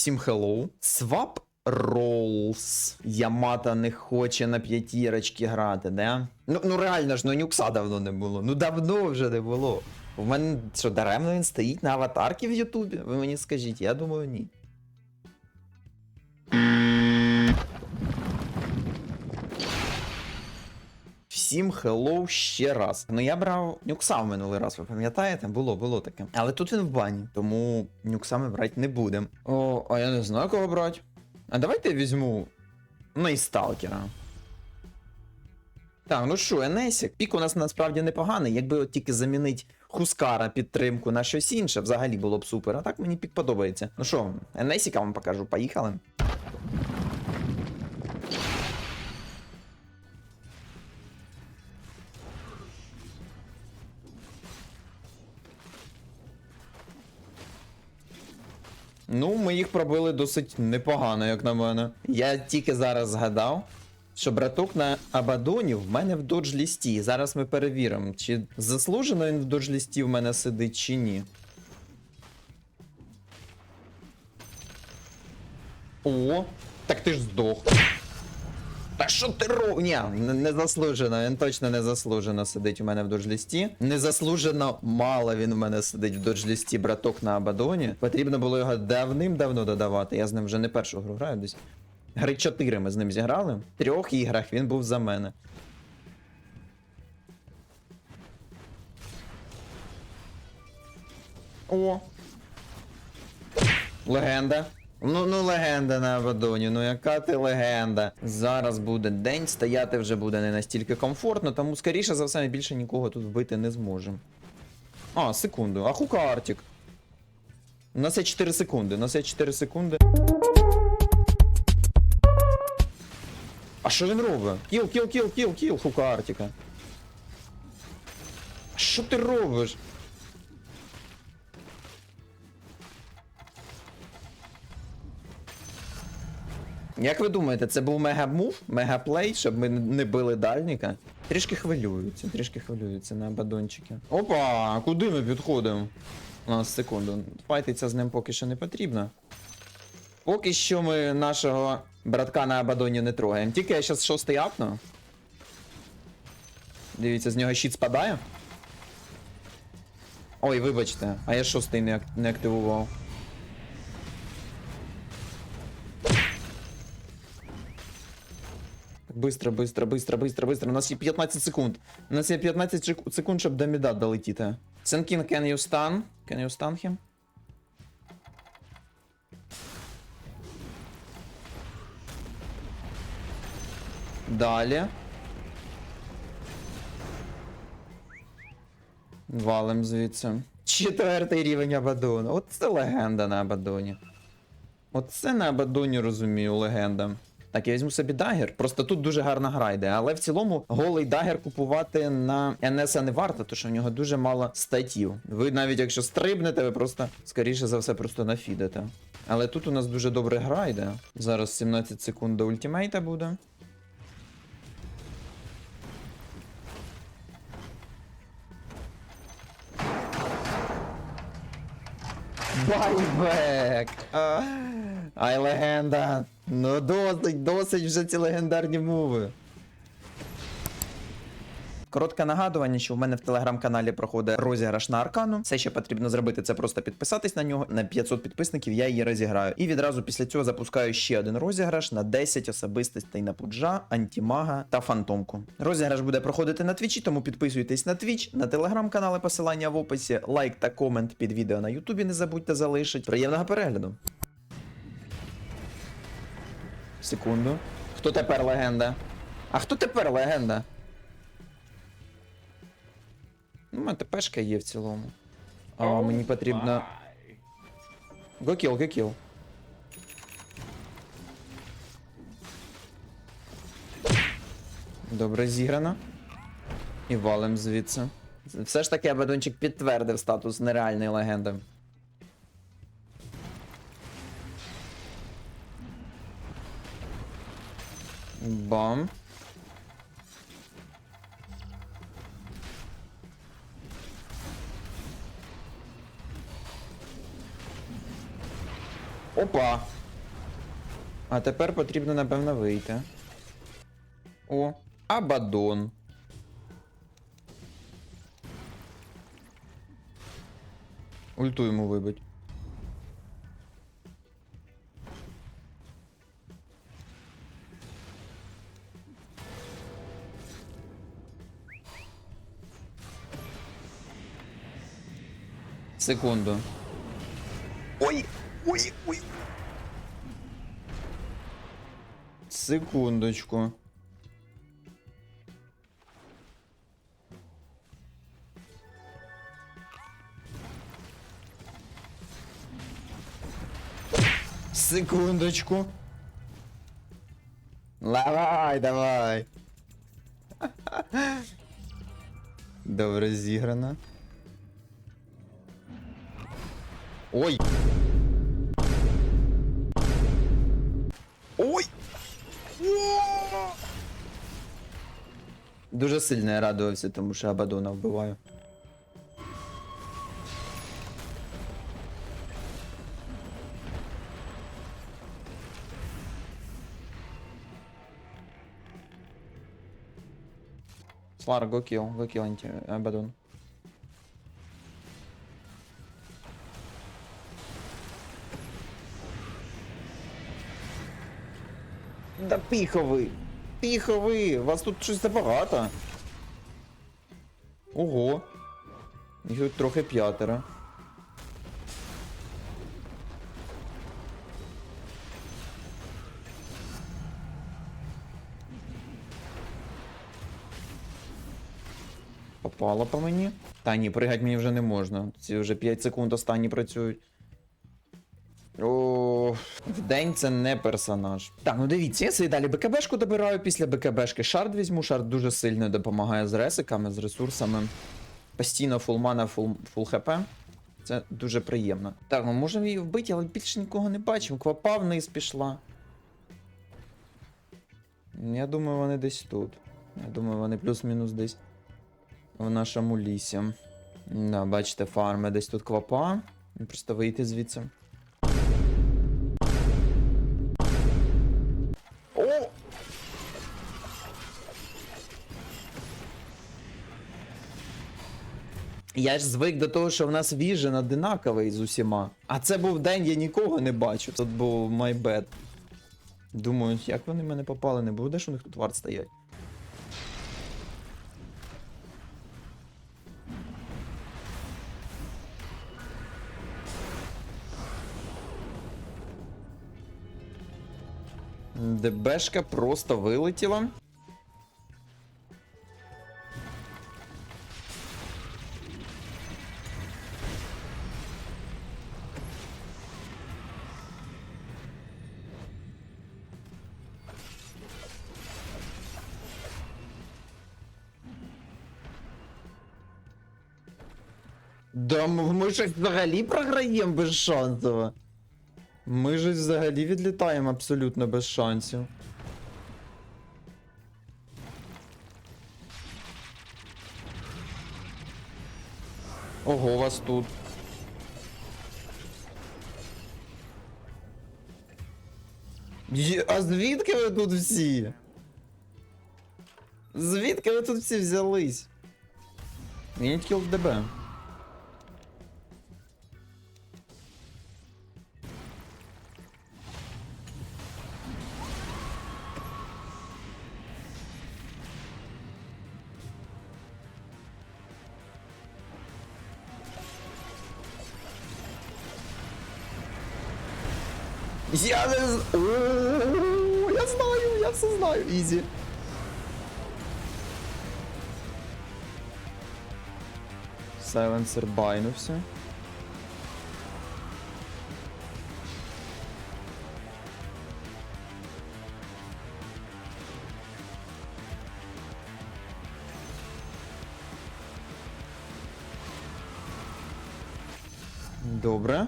Всім хеллоу. Свап Rolls. Ямата не хоче на п'ятірочки грати, да? Ну, ну реально ж, ну нюкса давно не було. Ну давно вже не було. У мене що, даремно він стоїть на аватарці в Ютубі? Ви мені скажіть, я думаю, ні. Всім хеллоу ще раз. Ну я брав нюкса в минулий раз, ви пам'ятаєте? Було, було таке. Але тут він в бані, тому нюкса ми брати не будемо. О, а я не знаю, кого брати. А давайте я візьму. Ну і сталкера. Так, ну що, Енесік, пік у нас насправді непоганий. Якби от тільки замінить Хускара підтримку на щось інше, взагалі було б супер. А так мені пік подобається. Ну що, Енесіка вам покажу, поїхали. Ну, ми їх пробили досить непогано, як на мене. Я тільки зараз згадав, що браток на Абадоні в мене в додж-лісті. Зараз ми перевіримо, чи заслужено він в додж-лісті в мене сидить, чи ні. О, так ти ж здох. Та що ти робиш? Ні, не, заслужено, він точно не заслужено сидить у мене в доджлісті. Незаслужено мало він у мене сидить в доджлісті, браток на Абадоні. Потрібно було його давним-давно додавати. Я з ним вже не першу гру граю десь. Гри 4 ми з ним зіграли. В трьох іграх він був за мене. О! Легенда. Ну, ну легенда на Абадоні, ну яка ти легенда. Зараз буде день, стояти вже буде не настільки комфортно, тому скоріше за все ми більше нікого тут вбити не зможемо. А, секунду. А хука Артік. У нас є 4 секунди. У нас є 4 секунди. А що він робить? Кіл, кіл, кіл, кіл, кіл, хука Артіка. Що ти робиш? Як ви думаєте, це був мега-мув, мега-плей, щоб ми не били дальніка? Трішки хвилюються, трішки хвилюються на бадончики. Опа, куди ми підходимо? У нас секунду. Файтиться з ним поки що не потрібно. Поки що ми нашого братка на Абадоні не трогаємо. Тільки я зараз шостий апну. Дивіться, з нього щит спадає. Ой, вибачте, а я шостий не, ак- не активував. Так, Быстро, быстро, быстро, быстро, быстро. У нас є 15 секунд. У нас є 15 сек- секунд, щоб до міда долетіти. Сенкін, can you stun? Can you stun him? Далі. Валим звідси. Четвертий рівень Абадону. От це легенда на Абадоні. Оце на Абадоні розумію, легенда. Так, я візьму собі дагер. Просто тут дуже гарна гра йде. Але в цілому голий дагер купувати на НС не варто, тому що в нього дуже мало статів. Ви навіть якщо стрибнете, ви просто, скоріше за все, просто нафідете. Але тут у нас дуже добре гра йде. Зараз 17 секунд до ультимейта буде. Байбек! Ай, легенда! Ну досить, досить вже ці легендарні мови. Коротке нагадування, що в мене в телеграм-каналі проходить розіграш на аркану. Все, що потрібно зробити, це просто підписатись на нього. На 500 підписників я її розіграю. І відразу після цього запускаю ще один розіграш на 10 особистостей на пуджа, антімага та фантомку. Розіграш буде проходити на твічі, тому підписуйтесь на твіч, на телеграм-канали, посилання в описі, лайк та комент під відео на Ютубі не забудьте залишити. Приємного перегляду. Секунду. Хто тепер легенда? А хто тепер легенда? Ну, у мене ТПшка є в цілому. А мені потрібно. Гокіл, гокіл. Добре зіграно. І валим звідси. Все ж таки Абадончик підтвердив статус нереальної легенди. Бам. Опа. А тепер потрібно, напевно, вийти. О, Абадон. Ульту йому вибить. Секунду. Ой! Ой! Ой! Секундочку. Секундочку. Давай, давай. Добре зіграно. Ой. Ой! Дуже сильно я радувався, тому що Абадона вбиваю. Слара, go kill, go kill анти Абадон. Да піхови! Піхови! Вас тут щось забагато. Ого. Їх тут трохи п'ятеро. Попало по мені. Та ні, пригать мені вже не можна. Ці вже 5 секунд останні працюють. О, в день це не персонаж. Так, ну дивіться, я собі далі БКБшку добираю. Після БКБшки шард візьму. Шард дуже сильно допомагає з ресиками, з ресурсами. Постійно фул мана, фул, фул хп. Це дуже приємно. Так, ми можемо її вбити, але більше нікого не бачимо. Квапа вниз пішла. Я думаю, вони десь тут. Я думаю, вони плюс-мінус десь в нашому лісі. Да, бачите, фарми десь тут квапа. Просто вийти звідси. Я ж звик до того, що в нас віжен одинаковий з усіма. А це був день, я нікого не бачу. Тут був майбет. Думаю, як вони мене попали, не буде, що у них тут варт стоять. ДБшка просто вилетіла. Да ми ж взагалі програємо без шансово. Ми ж взагалі відлітаємо абсолютно без шансів. Ого, вас тут. Є- А звідки ви тут всі? Звідки ви тут всі взялись? Need kill ДБ. Я не з- О, Я знаю, я все знаю. Ізі. Сайленсер байнувся. Добре.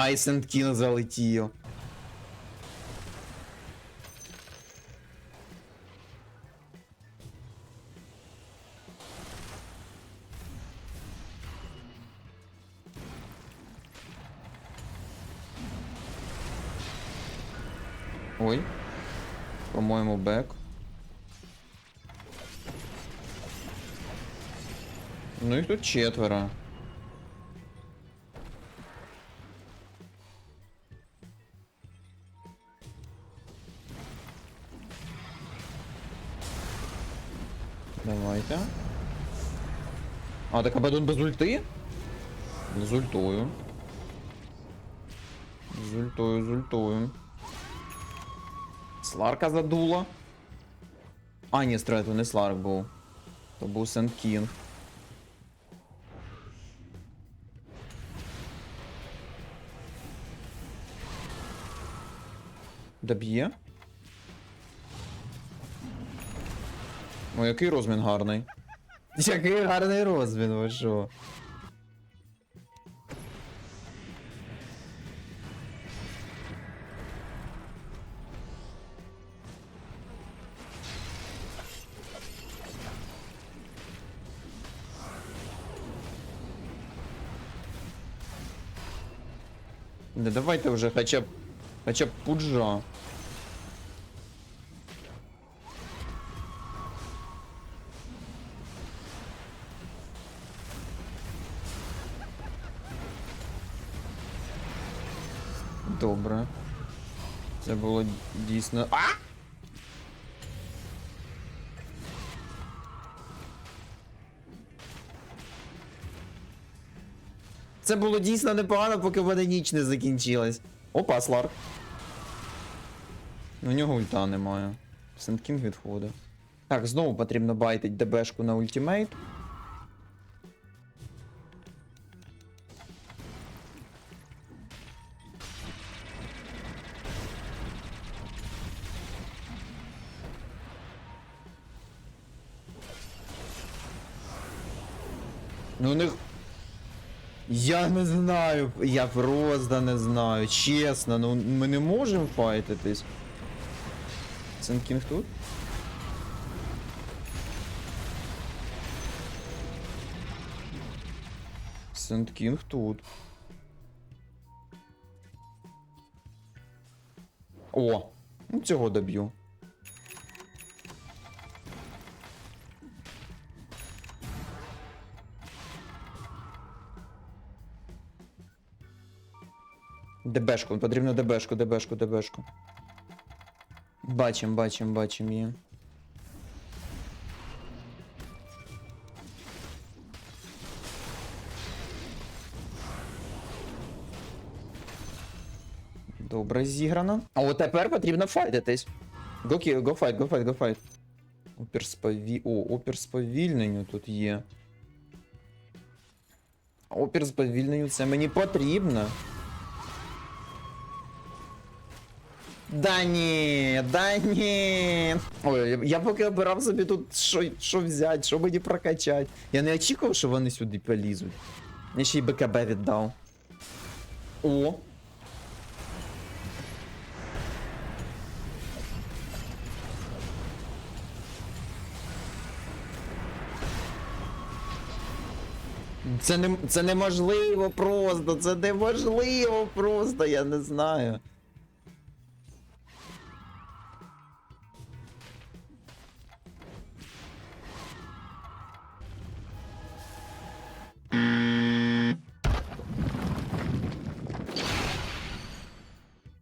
Айсенкін залетів. Ой, по-моєму, бек. Ну їх тут четверо. А, так Абадон без ульти? З ультою. З ультою, з ультою. Сларка задула. А, ні, стрелять, то не Сларк був. То був Сент Кінг. Доб'є? О, який розмін гарний. Який гарний розмін, ви що? Да давайте вже хоча б. Хоча б пуджа. Добре. Це було дійсно. А! Це було дійсно непогано, поки в мене ніч не закінчилась. Опа, Сларк. У нього ульта немає. Сенткінг відходить. Так, знову потрібно байтить ДБшку на ультимейт. Ну них. Я не знаю, я просто не знаю, чесно, ну ми не можемо файтитись. Сенкінг тут? Сенткінг тут. О! Ну цього доб'ю. ДБшку, потрібно ДБшку, ДБшку, ДБшку. Бачим, бачим, бачим її. Добре зіграно. А от тепер потрібно файтитись. Go, kill, go fight, go fight, go fight. Опір спові... О, опір сповільненню тут є. Опір сповільненню це мені потрібно. Да ні, да ні. Ой, я- поки обирав собі тут, що, що взяти, що мені прокачати. Я не очікував, що вони сюди полізуть. Я ще й БКБ віддав. О. Це не це неможливо просто, це неможливо просто, я не знаю.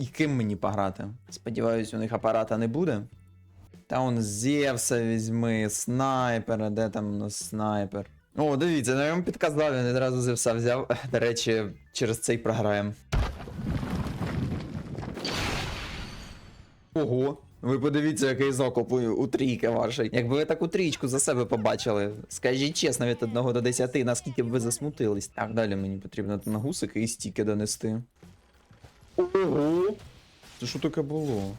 І ким мені пограти? Сподіваюсь, у них апарата не буде. Та он Зевса візьми, снайпера, де там у снайпер? О, дивіться, ну я вам підказав, він одразу Зевса взяв. До речі, через цей програємо. Ого, ви подивіться, який закоп у трійки вашій. Якби ви таку трійку за себе побачили, скажіть чесно, від 1 до 10, наскільки б ви засмутились. Так, далі мені потрібно на гусики і стіки донести. Ого! Це що таке було?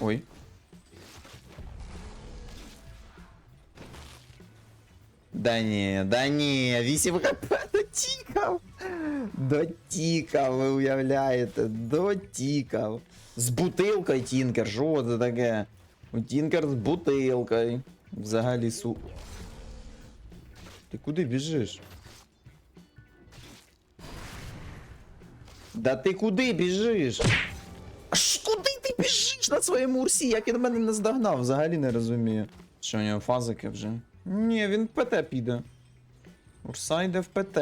Ой. Да ні, да ні, 8 хп дотікав. Дотікав, ви уявляєте, дотікав. З бутилкою Тінкер, що це таке? У Тінкер з бутилкою. Взагалі су. Ти куди біжиш? Да ти куди біжиш? Аж куди ти біжиш на своєму урсі? Як він мене не здогнав, взагалі не розумію. Що у нього фазики вже? Ні, він в ПТ піде. Урса йде в ПТ.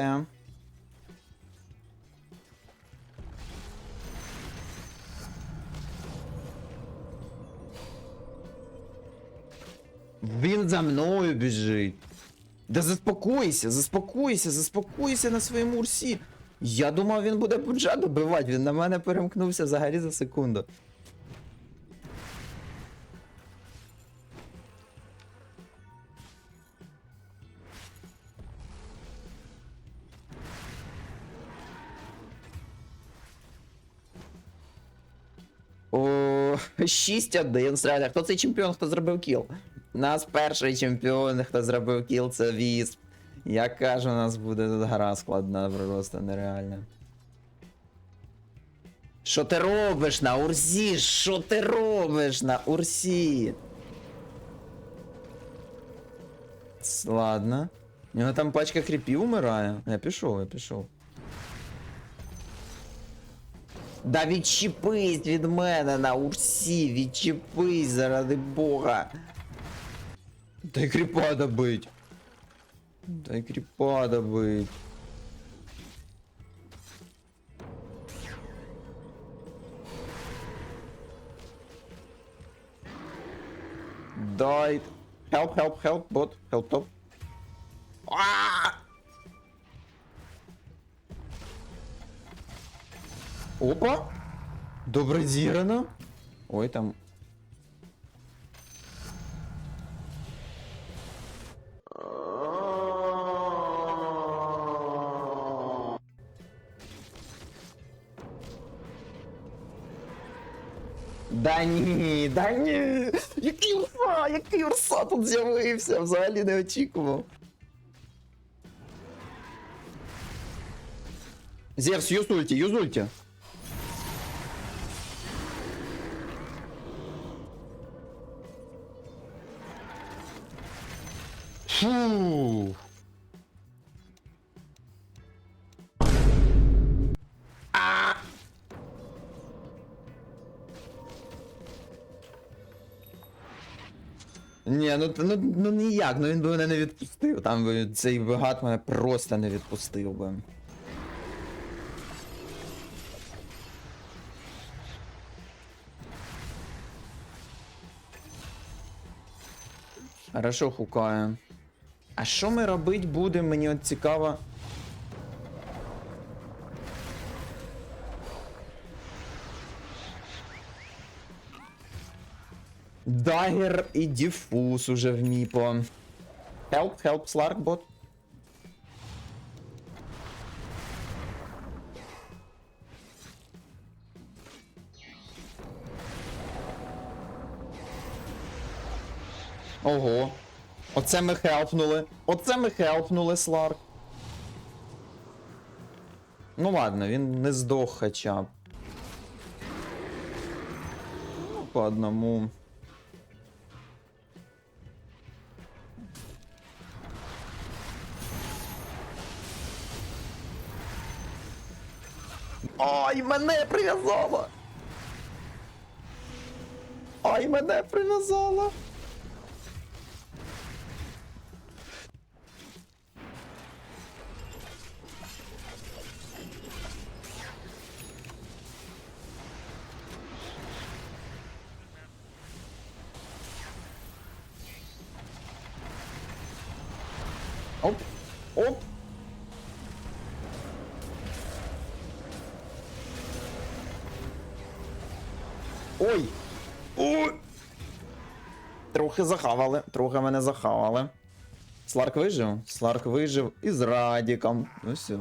Він за мною біжить. Да заспокойся, заспокойся, заспокойся на своєму урсі. Я думав, він буде пуджа добивати, він на мене перемкнувся взагалі за секунду. О, 6-1. Среда. Хто цей чемпіон, хто зробив кіл? Нас перший чемпіон, хто зробив кіл, це Вісп. Я кажу, у нас буде тут гра складна, просто нереальна. Що ти робиш на Урсі? Що ти робиш на Урсі? Ладно. У нього там пачка кріпів умирає. Я пішов, я пішов. Да відчепись від мене на Урсі, відчепись заради Бога. Дай кріпа добить. Дай кріпа добить. Дай. Help, help, help, бот, help топ. А! Опа! Добре зіграно. Ой, там. Да ні, да ні. Який урса, який урса тут з'явився, взагалі не очікував. Зевс, юзульте, юзульте. Ну, ну, ну ніяк, ну він би мене не відпустив. Там би цей вигад мене просто не відпустив би. Хорошо хукає. А що ми робить будемо, мені от цікаво. Дагер і діфуз уже в міпо. Help, help, bot. Ого. Оце ми хелпнули. Оце ми хелпнули, Сларк. Ну ладно, він не здох хоча б. Ну, по одному. Мене прив'язало! Ай, мене прив'язало! Оп, оп. Трохи захавали, трохи мене захавали. Сларк вижив? Сларк вижив і з Радіком. Ну все.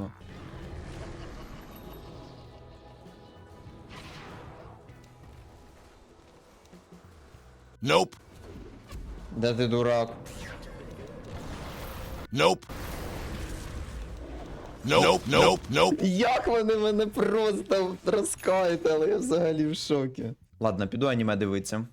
Nope. Де ти дурак? Nope. Nope. Nope. Nope. Як вони мене просто розкають, але я взагалі в шокі. Ладно, піду аніме дивитися.